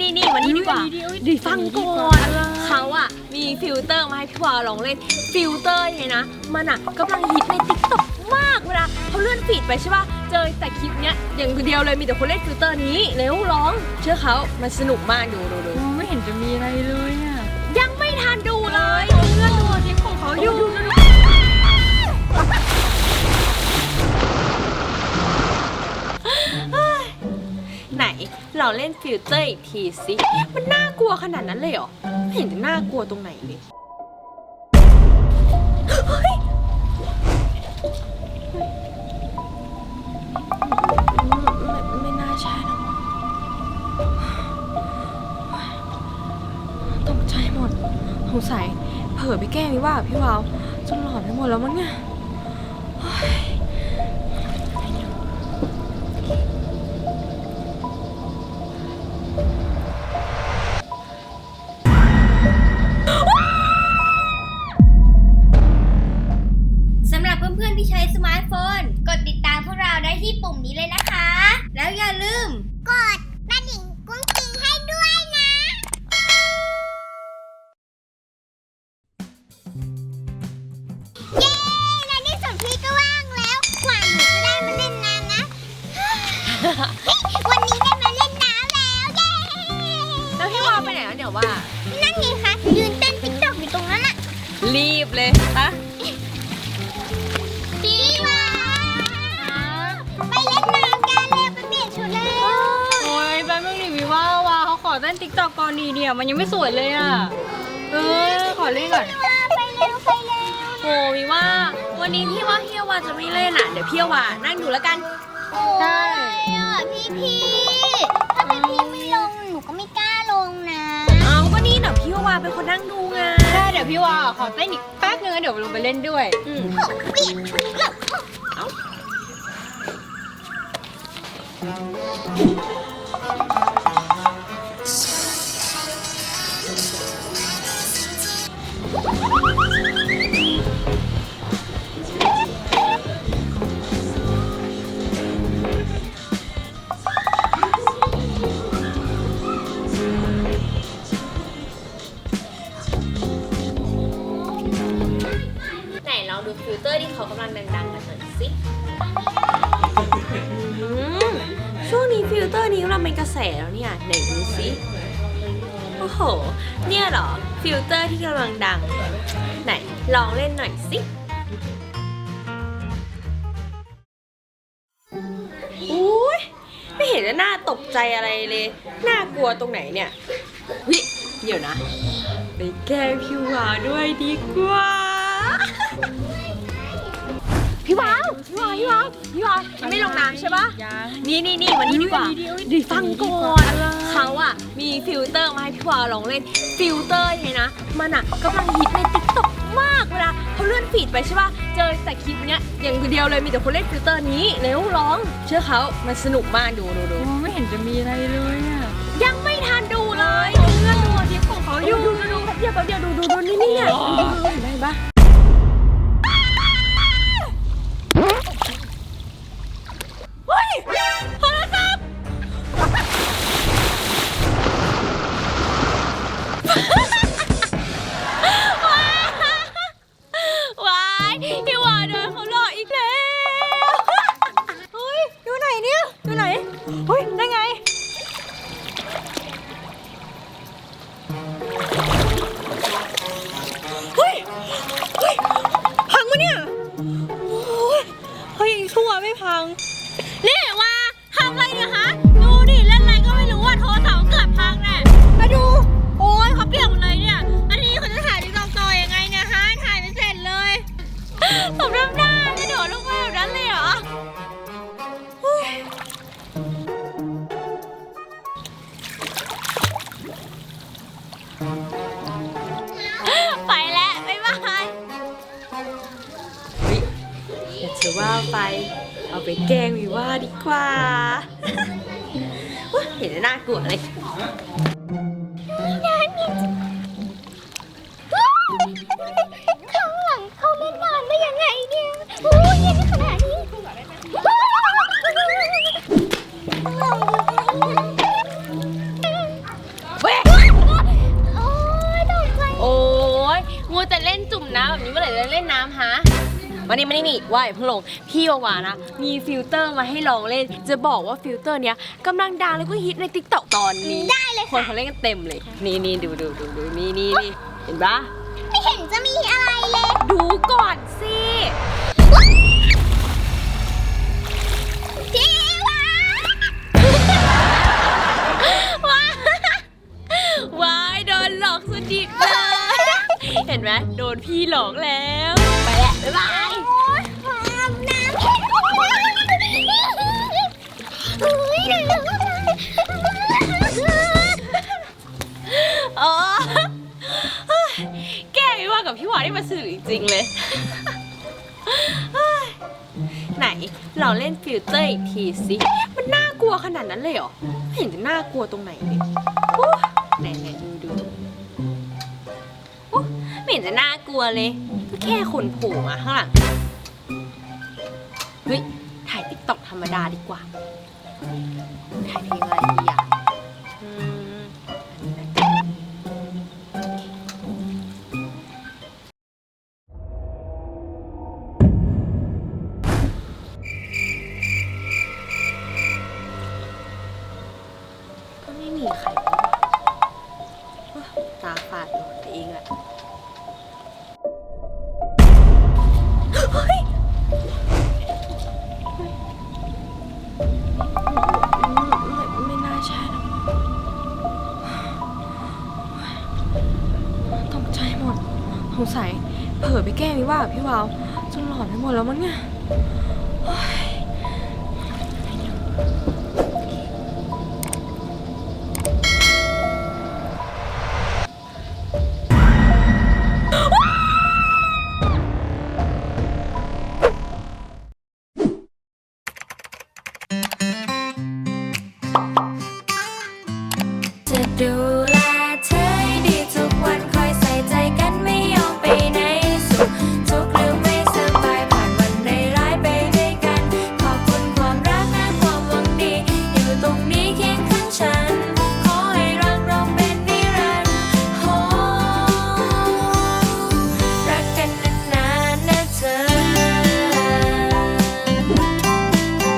นี่นี่วันนี้ดีกว่าอุ๊ยดีฟังก่อดีกว่านอะไรเขาอะมีฟิลเตอร์มาให้พี่วาวลองเล่นฟิลเตอร์เนี่ยนะ มันอะกำลังฮิตในติ๊กต็อกมากเวลาเขาเลื่อนฟีดไปใช่ป่ะเจอแต่คลิปเนี้ยอย่างเดียวเลยมีแต่คนเล่นฟิลเตอร์นี้เร็วร้อง เชื่อเขามันสนุกมากดูดูดูโอ้ไม่เห็นจะมีอะไรเลยอะยังไม่ทันดูเลย เราเล่นฟิลเตอร์อีกทีสิ มันน่ากลัวขนาดนั้นเลยเหรอ ไม่เห็นจะน่ากลัวตรงไหนเลยเฮ้ยไม่ไม่น่าใช่หรอกตกใจหมดสงสัยเผลอไปแก้วิว่าพี่วาวจนหลอนไปหมดแล้วมั้งเนี่ย ที่ใช้สมาร์ทโฟน กดติดตามพวกเราได้ที่ปุ่มนี้เลยนะคะ แล้วอย่าลืม กดกระดิ่งกุ้งกิ้งให้ด้วยนะ เย้ในที่สุดพี่ก็ว่างแล้วกว่าหนูจะได้มาเล่นน้ำนะ ต้นติ๊กต็อกก่อนดีเนี่ยมันยังไม่สวยเลยอะ เออ ขอเล่นก่อนไปเร็วไปเร็วโอ้วิว่า วันนี้พี่ว่าพี่วาจะไม่เล่นอะ เดี๋ยวพี่วานั่งอยู่แล้วกันใช่พี่พี่ถ้าเป็นพี่ไม่ลงหนูก็ไม่กล้าลงนะเอาก็นี่เดี๋ยวพี่วาเป็นคนนั่งดูไงใช่เดี๋ยวพี่ว่าขอเต้นอีกแป๊บนึงแล้วเดี๋ยวลงไปเล่นด้วย อืมเปลี่ยนชุดเลย ไหนลองดูฟิลเตอร์ที่เขากำลังดังๆกันหน่อยสิอืมช่วงนี้ฟิลเตอร์นี้กำลังเป็นกระแสแล้วเนี่ยไหนดูสิ โอ้โห เนี่ยเหรอ ฟิลเตอร์ที่กำลังดัง ไหน ลองเล่นหน่อยสิอุ้ยไม่เห็นจะน่าตกใจอะไรเลย น่ากลัวตรงไหนเนี่ยวิเดี๋ยวนะ ไปแกล้ผิวหวาด้วยดีกว่า พี่วาวพี่วาวพี่วาวพี่วาวยังไม่ลงน้ำใช่ปะยังนี่นี่นี่วันนี้ดีกว่าอุ๊ยอุ๊ยดีฟังก่อนอะไรเขาอะมีฟิลเตอร์มาให้พี่วาวลองเล่นฟิลเตอร์เนี่ยนะมันอะกำลังฮิตในติ๊กต็อกมากเวลาเขาเลื่อนฟีดไปใช่ป่ะเจอแต่คลิปเนี้ยอย่างเดียวเลยมีแต่คนเล่นฟิลเตอร์นี้เร็วร้อง เชื่อเขามันสนุกมากดูดูดูโอ้ไม่เห็นจะมีอะไรเลยอะยังไม่ทันดูเลยเพื่อนดูคลิปของเขาอยู่ดูดูดูแป๊บเดียวแป๊บเดียวดูดูดูนี่นี่เนี่ยดูดูดูได้ปะ ชั่วไม่พัง นี่ว่าทำอะไรเนี่ยฮะ ว่าไปเอาไปแกล้งวิว่าดีกว่าเห็นแล้วน่ากลัวเลยข้างหลังเขาเล่นนานได้ยังไงเนี่ย นนี้มานี่นี่ว่าอย่าเพิ่งลงพี่วาวานะ มีฟิลเตอร์มาให้ลองเล่น จะบอกว่าฟิลเตอร์เนี้ยกำลังดังแล้วก็ฮิตในติ๊กต็อกตอนนี้ ได้เลยคนเขาเล่นกันเต็มเลย นี่นี่ดูดูดูดูนี่นี่นี่เห็นปะไม่เห็นจะมีอะไรเลย ดูก่อนสิ ริงเลย ไหนเราเล่นฟิลเตอร์อีกทีสิ มันน่ากลัวขนาดนั้นเลยเหรอไม่เห็นจะน่ากลัวตรงไหนเลยโอ้ไหนไหนดูดูโอ้ไม่เห็นจะน่ากลัวเลยก็แค่ขนผล่มาข้างหลังเฮ้ยถ่ายติ๊กต็อกธรรมดาดีกว่าถ่ายเพลงอะไรดีอะ ว่าพี่วาวจนหลอนไปหมดแล้วมั้งเนี่ย